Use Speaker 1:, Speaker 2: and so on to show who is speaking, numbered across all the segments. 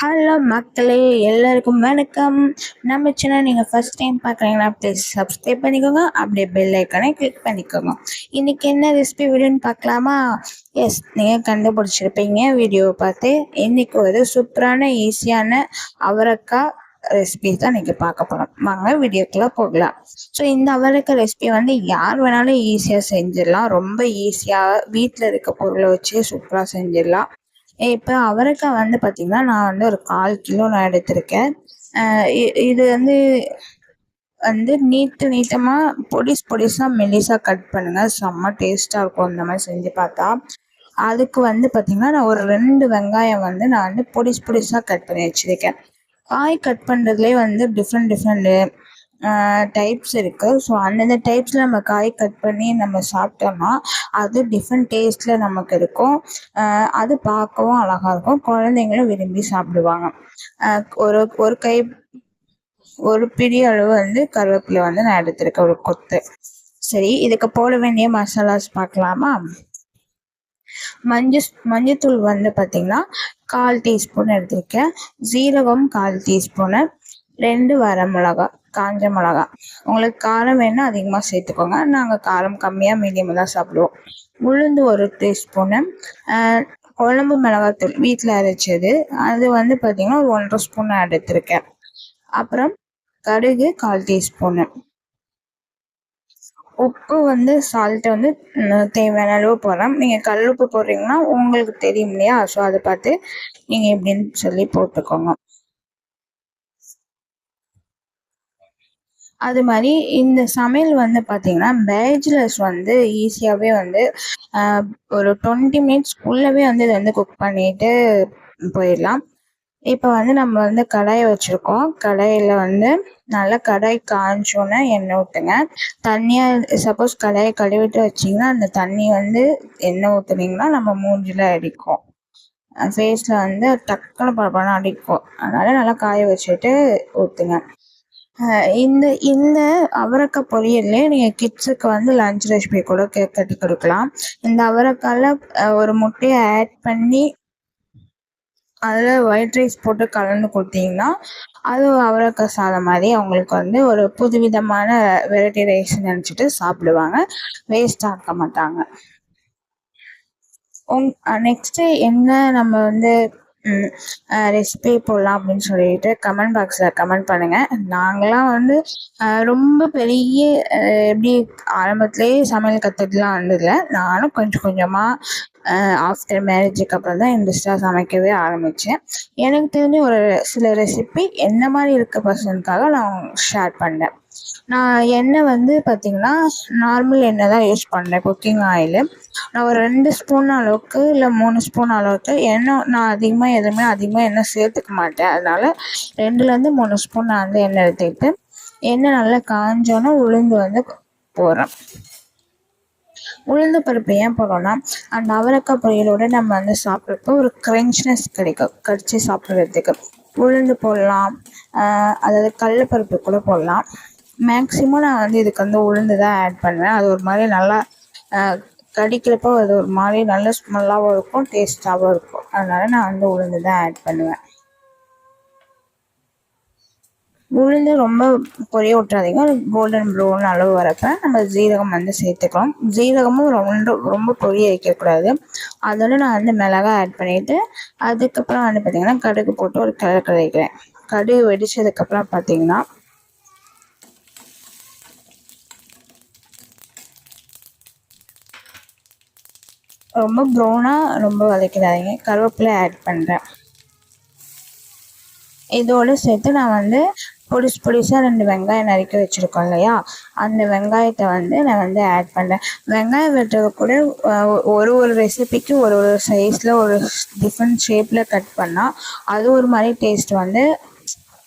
Speaker 1: Hello மக்களே எல்லாருக்கும் வணக்கம். நம்ம சேனல் நீங்கள் ஃபஸ்ட் டைம் பார்க்குறீங்களா ப்ளீஸ் சப்ஸ்கிரைப் பண்ணிக்கோங்க. அப்படியே பெல் ஐக்கானே கிளிக் பண்ணிக்கோங்க. இன்றைக்கி என்ன ரெசிபி வீடியோன்னு பார்க்கலாமா? எஸ் நீங்கள் கண்டுபிடிச்சிருப்பீங்க. வீடியோவை பார்த்து இன்றைக்கி ஒரு சூப்பரான ஈஸியான அவரக்காய் ரெசிபி தான் இன்றைக்கி பார்க்க போகிறோம் வாங்க வீடியோக்குள்ளே போகலாம். ஸோ இந்த அவரைக்காய் ரெசிபி வந்து யார் வேணாலும் ஈஸியாக செஞ்சிடலாம். ரொம்ப ஈஸியாக வீட்டில் இருக்க பொருளை வச்சு சூப்பராக செஞ்சிடலாம். இப்போ அவரைக்காய் வந்து பார்த்திங்கன்னா நான் வந்து ஒரு கால் கிலோ நான் எடுத்திருக்கேன். இது வந்து வந்து நீட்டு நீட்டமாக பொடிஸ் பொடிசாக மெலிசாக கட் பண்ணுங்கள் செம்ம டேஸ்ட்டாக இருக்கும் இந்த மாதிரி செஞ்சு பார்த்தா. அதுக்கு வந்து பார்த்திங்கன்னா நான் ஒரு ரெண்டு வெங்காயம் வந்து நான் வந்து பொடிஸ் பொடிசாக கட் பண்ணி வச்சுருக்கேன். காய் கட் பண்ணுறதுலேயே வந்து டிஃப்ரெண்ட் டிஃப்ரெண்ட்டு டைப்ஸ் இருக்குது ஸோ அந்தந்த டைப்ஸில் நம்ம காய் கட் பண்ணி நம்ம சாப்பிட்டோம்னா அது டிஃப்ரெண்ட் டேஸ்ட்டில் நமக்கு இருக்கும். அது பார்க்கவும் அழகாக இருக்கும். குழந்தைங்களும் விரும்பி சாப்பிடுவாங்க. ஒரு ஒரு கை ஒரு பிடி அளவு வந்து கருவேப்பிலை வந்து நான் எடுத்திருக்கேன் ஒரு கொத்து. சரி இதுக்கு போட வேண்டிய மசாலாஸ் பார்க்கலாமா? மஞ்சள் மஞ்சத்தூள் வந்து பார்த்திங்கன்னா கால் டீஸ்பூன் எடுத்திருக்கேன். ஜீரகம் கால் டீஸ்பூனு. ரெண்டு வரமிளகாய் காஞ்ச மிளகா. உங்களுக்கு காரம் வேணால் அதிகமாக சேர்த்துக்கோங்க. நாங்கள் காரம் கம்மியாக மீடியமாக தான் சாப்பிடுவோம். உளுந்து ஒரு டீஸ்பூனு குழம்பு மிளகாத்தூள் வீட்டில் அரைச்சது. அது வந்து பார்த்திங்கன்னா ஒரு ஒன்றரை ஸ்பூன் எடுத்திருக்கேன். அப்புறம் கடுகு கால் டீஸ்பூனு உப்பு வந்து சால்ட்டு வந்து தேவையான அளவு போடுறேன் நீங்கள் கல் உப்பு போடுறீங்கன்னா உங்களுக்கு தெரியும் இல்லையா? ஸோ அதை பார்த்து நீங்கள் எப்படின்னு சொல்லி போட்டுக்கோங்க. அது மாதிரி இந்த சமையல் வந்து பார்த்திங்கன்னா பேச்சுலர்ஸ் வந்து ஈஸியாகவே வந்து ஒரு டுவெண்ட்டி மினிட்ஸ்க்குள்ளவே வந்து இதை வந்து குக் பண்ணிட்டு போயிடலாம். இப்போ வந்து நம்ம வந்து கடாயை வச்சுருக்கோம். கடாயில் வந்து நல்லா கடாய் காஞ்சோன்னே எண்ணெய் ஊற்றுங்க தண்ணியாக சப்போஸ் கடாயை கழுவிட்டு வச்சிங்கன்னா அந்த தண்ணி வந்து எண்ணெய் ஊற்றுனீங்கன்னா நம்ம மூஞ்சில் அடிக்கும். ஃபேஸில் வந்து டக்குன்னு படம் அடிக்கும். அதனால் நல்லா காய வச்சுட்டு ஊற்றுங்க இந்த இந்த அவரக்காய் பொரியல்லே நீங்கள் கிட்ஸுக்கு வந்து லஞ்ச் ரெசிபி கூட கட்டி கொடுக்கலாம். இந்த அவரைக்காயில் ஒரு முட்டையை ஆட் பண்ணி அதில் ஒயிட் ரைஸ் போட்டு கலந்து கொடுத்தீங்கன்னா அது அவரைக்காய் சாதம் மாதிரி அவங்களுக்கு வந்து ஒரு புதுவிதமான வெரைட்டி ரைஸ் நினச்சிட்டு சாப்பிடுவாங்க. வேஸ்ட் ஆக்க மாட்டாங்க. உங் நெக்ஸ்ட்டு என்ன நம்ம வந்து ரெசிபி போடலாம் அப்படின்னு சொல்லிட்டு கமெண்ட் பாக்ஸில் கமெண்ட் பண்ணுங்கள் நாங்களாம் வந்து ரொம்ப பெரிய எப்படி ஆரம்பத்துலேயே சமையல் கற்றுக்கலாம் வந்ததில்ல நானும் கொஞ்சம் கொஞ்சமாக ஆஃப்டர் மேரேஜுக்கு அப்புறம் தான் இன்ட்ரெஸ்டாக சமைக்கவே ஆரம்பித்தேன் எனக்கு தெரிஞ்ச ஒரு சில ரெசிபி என்ன மாதிரி இருக்க பர்சனுக்காக நான் ஷேர் பண்ணேன் நான் எண்ணெய் வந்து பார்த்திங்கன்னா நார்மல் எண்ணெய் தான் யூஸ் பண்ணேன் குக்கிங் ஆயிலு நான் ஒரு ரெண்டு ஸ்பூன் அளவுக்கு இல்லை மூணு ஸ்பூன் அளவுக்கு எண்ணெய் நான் அதிகமாக எதுவுமே அதிகமாக எண்ணெய் சேர்த்துக்க மாட்டேன். அதனால் ரெண்டுலேருந்து மூணு ஸ்பூன் நான் வந்து எண்ணெய் எடுத்துக்கிட்டு எண்ணெய் நல்லா காஞ்சோன்னா உளுந்து வந்து போடுறேன். உளுந்து பருப்பு ஏன் போடுறோம்னா அந்த அவரக்காய் பொரியலோட நம்ம வந்து சாப்பிட்றப்போ ஒரு க்ரன்ச்னஸ் கிடைக்கும். கடிச்சு சாப்பிட்றதுக்கு. உளுந்து போடலாம். அதாவது கடலப்பருப்பு கூட போடலாம். மேக்ஸிமம் நான் வந்து இதுக்கு வந்து உளுந்து தான் ஆட் பண்ணுவேன். அது ஒரு மாதிரி நல்லா கடிக்கிறப்போ அது ஒரு மாதிரி நல்ல ஸ்மெல்லாகவும் இருக்கும் டேஸ்ட்டாகவும் இருக்கும். அதனால் நான் வந்து உளுந்து தான் ஆட் பண்ணுவேன். உளுந்து ரொம்ப பொரிய விட்டுறாதீங்க. கோல்டன் ப்ரௌன் அளவு வரப்போ நம்ம ஜீரகம் வந்து சேர்த்துக்கலாம். ஜீரகமும் ரொம்ப ரொம்ப பொரிய வைக்கக்கூடாது. அதோட நான் வந்து மிளகா ஆட் பண்ணிவிட்டு அதுக்கப்புறம் வந்து பார்த்திங்கன்னா கடுகு போட்டு ஒரு கிளறு வைக்கிறேன் கடுகு வெடிச்சதுக்கப்புறம் பார்த்திங்கன்னா ரொம்ப ப்ரௌனாக ரொம்ப வதக்கிடாதீங்க. கருவேப்பிலை ஆட் பண்ணுறேன் இதோடு சேர்த்து நான் வந்து பொடிசு பொடிசாக ரெண்டு வெங்காயம் நறுக்கி வச்சுருக்கோம் இல்லையா? அந்த வெங்காயத்தை வந்து நான் வந்து ஆட் பண்ணுறேன் வெங்காயம் வெட்டுறது கூட ஒரு ஒரு ரெசிபிக்கு ஒரு ஒரு சைஸில் ஒரு டிஃப்ரெண்ட் ஷேப்பில் கட் பண்ணால் அது ஒரு மாதிரி டேஸ்ட் வந்து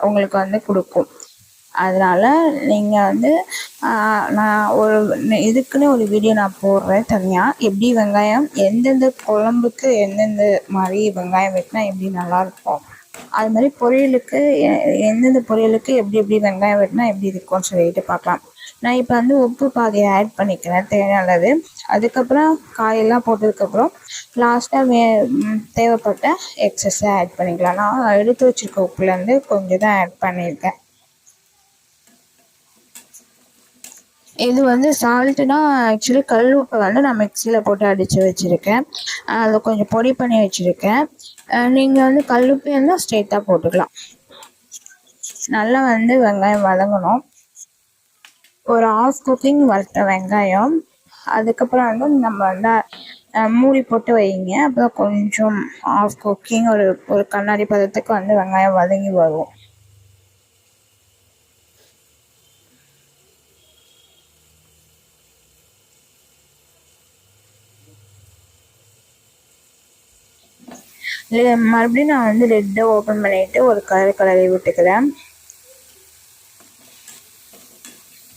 Speaker 1: உங்களுக்கு வந்து கொடுக்கும். அதனால் நீங்கள் வந்து நான் ஒரு இதுக்குன்னு ஒரு வீடியோ நான் போடுறேன் தனியாக எப்படி வெங்காயம் எந்தெந்த குழம்புக்கு எந்தெந்த மாதிரி வெங்காயம் வெட்டினா எப்படி நல்லாயிருக்கும் அது மாதிரி பொரியலுக்கு எந்தெந்த பொரியலுக்கு எப்படி எப்படி வெங்காயம் வெட்டினா எப்படி இருக்கும்னு சொல்லிட்டு பார்க்கலாம். நான் இப்போ வந்து உப்பு பாதியை ஆட் பண்ணிக்கிறேன் தேவையானது. அதுக்கப்புறம் காயெல்லாம் போட்டதுக்கப்புறம் லாஸ்ட்டாக வே தேவைப்பட்ட எக்ஸஸை ஆட் பண்ணிக்கலாம். நான் எடுத்து வச்சுருக்க உப்புலேருந்து கொஞ்சம் தான் ஆட் பண்ணியிருக்கேன். இது வந்து சால்ட்டுனா ஆக்சுவலி கல் உப்பை வந்து நான் மிக்சியில் போட்டு அடித்து வச்சுருக்கேன். அதை கொஞ்சம் பொடி பண்ணி வச்சுருக்கேன். நீங்கள் வந்து கல் உப்பு இருந்தால் ஸ்ட்ரெயிட்டாக போட்டுக்கலாம். நல்லா வந்து வெங்காயம் வதங்கணும். ஒரு ஆஃப் குக்கிங் வறுத்த வெங்காயம். அதுக்கப்புறம் வந்து நம்ம வந்து மூடி போட்டு வைங்க. அப்புறம் கொஞ்சம் ஆஃப் குக்கிங் ஒரு ஒரு கண்ணாடி பதத்துக்கு வந்து வெங்காயம் வதங்கி வரும். மறுபடியும் நான் வந்து ரெட்டை ஓப்பன் பண்ணிவிட்டு ஒரு கலர் கலரை விட்டுக்கிறேன்.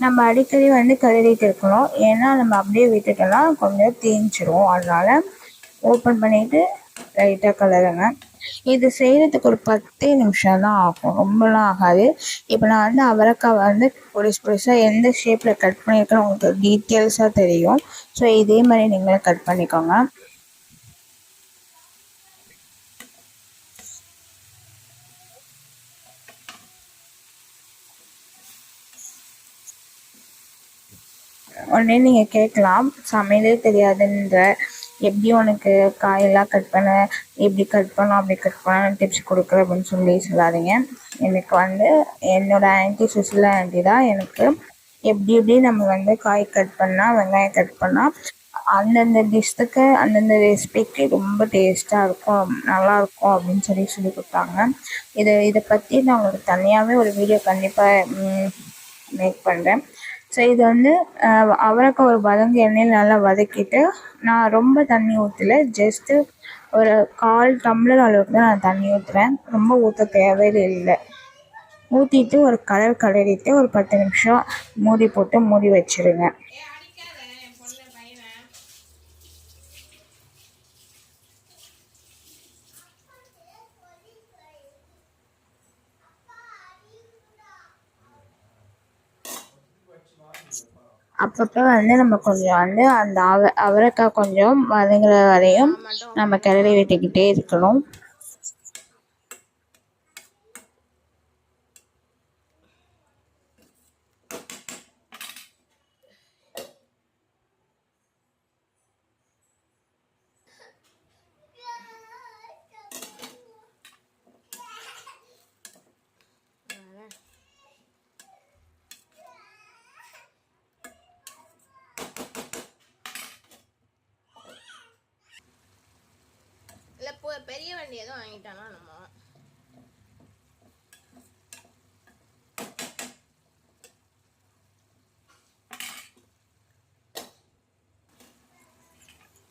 Speaker 1: நம்ம அடிக்கடி வந்து கலரிட்டு இருக்கணும். ஏன்னா நம்ம அப்படியே விட்டுட்டோம்னா கொஞ்சம் தேஞ்சிரும். அதனால் ஓப்பன் பண்ணிவிட்டு லைட்டாக கலருங்க இது செய்கிறதுக்கு ஒரு பத்து நிமிஷம் தான் ஆகும். ரொம்பலாம் ஆகாது. இப்போ நான் வந்து அவரைக்காய் வந்து பொடிசு பொடிசாக எந்த ஷேப்பில் கட் பண்ணியிருக்கேன்னு உங்களுக்கு டீட்டெயில்ஸாக தெரியும். ஸோ இதே மாதிரி நீங்களும் கட் பண்ணிக்கோங்க. உடனே நீங்கள் கேட்கலாம். சமையலே தெரியாதுன்ற. எப்படி உனக்கு காயெல்லாம் கட் பண்ண எப்படி கட் பண்ணலாம் அப்படி கட் பண்ணலாம் டிப்ஸ் கொடுக்குற அப்படின்னு சொல்லி சொல்லாதீங்க. எனக்கு வந்து என்னோடய ஆன்டி சுசிலா ஆன்டி தான். எனக்கு எப்படி எப்படி நம்ம வந்து காய் கட் பண்ணால் வெங்காயம் கட் பண்ணால் அந்தந்த டிஷ்ஷுக்கு அந்தந்த ரெசிபிக்கு ரொம்ப டேஸ்ட்டாக இருக்கும் நல்லாயிருக்கும் அப்படின்னு சொல்லி சொல்லி கொடுத்தாங்க. இதை இதை பற்றி நான் உங்களுக்கு தனியாகவே ஒரு வீடியோ கண்டிப்பாக மேக் பண்ணுறேன் ஸோ இது வந்து அவரைக்காய் ஒரு வதங்கி எண்ணெயில் நல்லா வதக்கிட்டு நான் ரொம்ப தண்ணி ஊற்றல ஜஸ்ட்டு ஒரு கால் டம்ளர் அளவுக்கு தான் நான் தண்ணி ஊற்றுறேன் ரொம்ப ஊற்ற தேவையே இல்லை ஊற்றிட்டு ஒரு கலர் கலரிட்டு ஒரு பத்து நிமிஷம் மூடி போட்டு மூடி வச்சுருங்க. அப்பப்போ வந்து நம்ம கொஞ்சம் வந்து அந்த அவ அவரைக்காய் கொஞ்சம் வதங்குற வரையும் நம்ம கிளறி விட்டுக்கிட்டே இருக்கணும்.
Speaker 2: பெரிய வண்டி எதுவும் வாங்கிட்டானா நம்ம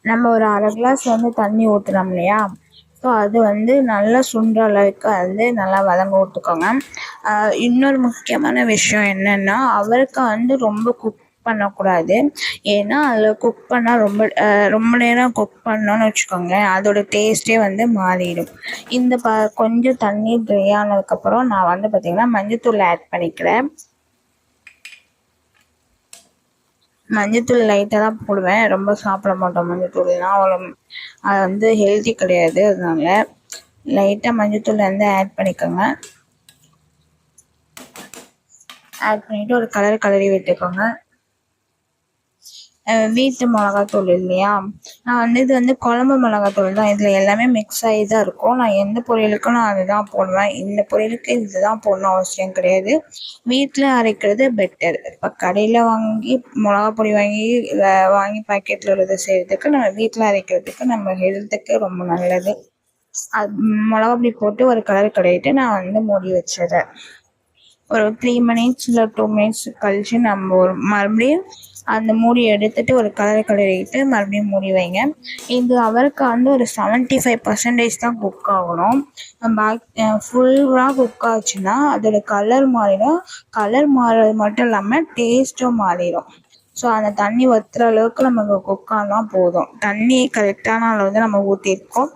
Speaker 1: நம்ம ஒரு அரை கிளாஸ் வந்து தண்ணி ஊற்றுறோம் இல்லையா? ஸோ அது வந்து நல்லா சுண்டுற அளவுக்கு வந்து நல்லா வதங்க விட்டுக்கோங்க இன்னொரு முக்கியமான விஷயம் என்னென்னா அவருக்கு வந்து ரொம்ப குக் பண்ணக்கூடாது. ஏன்னா அதில் குக் பண்ணால் ரொம்ப ரொம்ப நேரம் குக் பண்ணோன்னு வச்சுக்கோங்களேன் அதோட டேஸ்ட்டே வந்து மாறிடும். இந்த ப கொஞ்சம் தண்ணி ட்ரை ஆனதுக்கப்புறம் நான் வந்து பார்த்திங்கன்னா மஞ்சத்தூள் ஆட் பண்ணிக்கிறேன். மஞ்சத்தூள் லைட்டாக தான் போடுவேன். ரொம்ப சாப்பிட மாட்டோம் மஞ்சத்தூள்லாம் அவ்வளோ அது வந்து ஹெல்த்தி கிடையாது அதனால. லைட்டாக மஞ்சத்தூள் வந்து ஆட் பண்ணிக்கோங்க. ஆட் பண்ணிவிட்டு ஒரு கலர் கலரி விட்டுக்கோங்க. வீட்டு மிளகாத்தூள் இல்லையா? நான் வந்து இது வந்து குழம்பு மிளகாத்தூள் தான். இதில் எல்லாமே மிக்ஸ் ஆகி தான் இருக்கும். நான் எந்த பொரியலுக்கும் நான் அதுதான் போடுவேன். இந்த பொரியலுக்கு இதுதான் போடணும் அவசியம் கிடையாது. வீட்டில் அரைக்கிறது பெட்டர் இப்போ கடையில் வாங்கி மிளகா பொடி வாங்கி வாங்கி பாக்கெட்டில் உள்ளதை செய்கிறதுக்கு நம்ம வீட்டில் அரைக்கிறதுக்கு நம்ம ஹெல்த்துக்கு ரொம்ப நல்லது. அது மிளகா பொடி போட்டு ஒரு கலர் கடையிட்டு நான் வந்து மூடி வச்சிடுறேன். ஒரு த்ரீ மினிட்ஸ் இல்லை டூ மினிட்ஸ் கழிச்சு நம்ம ஒரு மறுபடியும் அந்த மூடி எடுத்துட்டு ஒரு கலர் கலரிட்டு மறுபடியும் மூடி வைங்க. இது அவருக்கு வந்து ஒரு செவன்ட்டி ஃபைவ் பர்சன்டேஜ் தான் குக் ஆகணும். பேக் ஃபுல்லாக குக் ஆச்சுன்னா அதோட கலர் மாறிடும். கலர் மாறுறது மட்டும் இல்லாமல் டேஸ்ட்டும் மாறிடும். ஸோ அந்த தண்ணி வற்றுற அளவுக்கு நமக்கு குக் ஆனால் போதும். தண்ணி கரெக்டான அளவு தான் நம்ம ஊற்றிருக்கோம்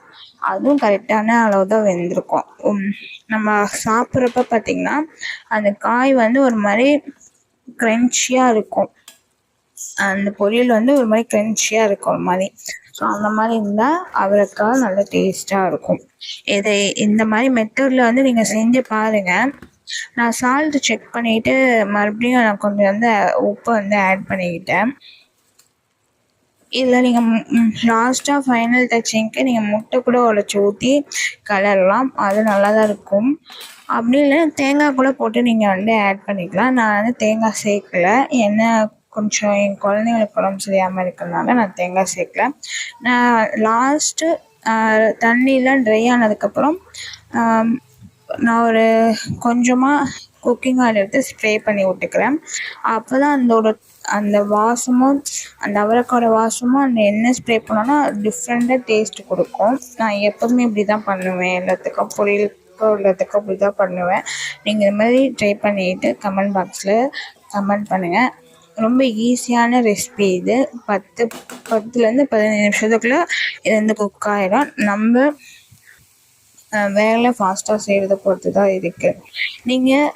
Speaker 1: அதுவும் கரெக்டான அளவு தான் வெந்திருக்கும் நம்ம சாப்பிட்றப்ப பார்த்திங்கன்னா அந்த காய் வந்து ஒரு மாதிரி க்ரன்ச்சியாக இருக்கும். அந்த பொரியல் வந்து ஒரு மாதிரி க்ரன்ச்சியாக இருக்கும் ஒரு மாதிரி. ஸோ அந்த மாதிரி இருந்தால் அவரைக்காய் நல்ல டேஸ்ட்டாக இருக்கும். இதை இந்த மாதிரி மெத்தடில் வந்து நீங்கள் செஞ்சு பாருங்கள் நான் சால்ட் செக் பண்ணிவிட்டு மறுபடியும் நான் கொஞ்சம் வந்து உப்பு வந்து ஆட் பண்ணிக்கிட்டேன். இதில் நீங்கள் லாஸ்ட்டாக ஃபைனல் டச்சிங்க்கு நீங்கள் முட்டை கூட உடச்சி ஊற்றி கலரலாம். அது நல்லா தான் இருக்கும். அப்படி இல்லைன்னா தேங்காய் கூட போட்டு நீங்கள் வந்து ஆட் பண்ணிக்கலாம். நான் வந்து தேங்காய் சேர்க்கல. என்ன கொஞ்சம் என் குழந்தைங்களுக்கு உடம்பு சரியாமல் இருக்கிறதுனால நான் தேங்காய் சேர்க்கல. நான் லாஸ்ட்டு தண்ணியெலாம் ட்ரை ஆனதுக்கப்புறம் நான் ஒரு கொஞ்சமாக குக்கிங் ஆயில் எடுத்து ஸ்ப்ரே பண்ணி விட்டுக்கிறேன். அப்போ தான் அதோட அந்த வாசமும் அந்த அவரைக்காயோட வாசமும் அந்த எண்ணெய் ஸ்ப்ரே பண்ணோன்னா டிஃப்ரெண்ட்டாக டேஸ்ட் கொடுக்கும். நான் எப்போதுமே இப்படி தான் பண்ணுவேன். எல்லாத்துக்கும் பொரியலுக்கு உள்ளதுக்கு அப்படி தான் பண்ணுவேன். நீங்கள் இது மாதிரி ட்ரை பண்ணிவிட்டு கமெண்ட் பாக்ஸில் கமெண்ட் பண்ணுங்கள் ரொம்ப ஈஸியான ரெசிபி இது. பத்து பத்துலேருந்து பதினஞ்சு நிமிஷத்துக்குள்ளே இது வந்து குக் ஆகிடும் நம்ம வேலை ஃபாஸ்ட்டாக செய்கிறத பொறுத்து தான் இருக்குது நீங்கள்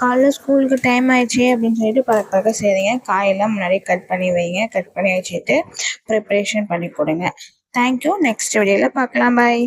Speaker 1: காலைல ஸ்கூலுக்கு டைம் ஆயிடுச்சு அப்படின்னு சொல்லிட்டு பழக்க பழக்க செய்கிறீங்க காயெல்லாம் முன்னாடியே கட் பண்ணி வைங்க. கட் பண்ணி வச்சுட்டு ப்ரிப்ரேஷன் பண்ணி கொடுங்க. தேங்க்யூ நெக்ஸ்ட் வீடியோவில் பார்க்கலாம். பாய்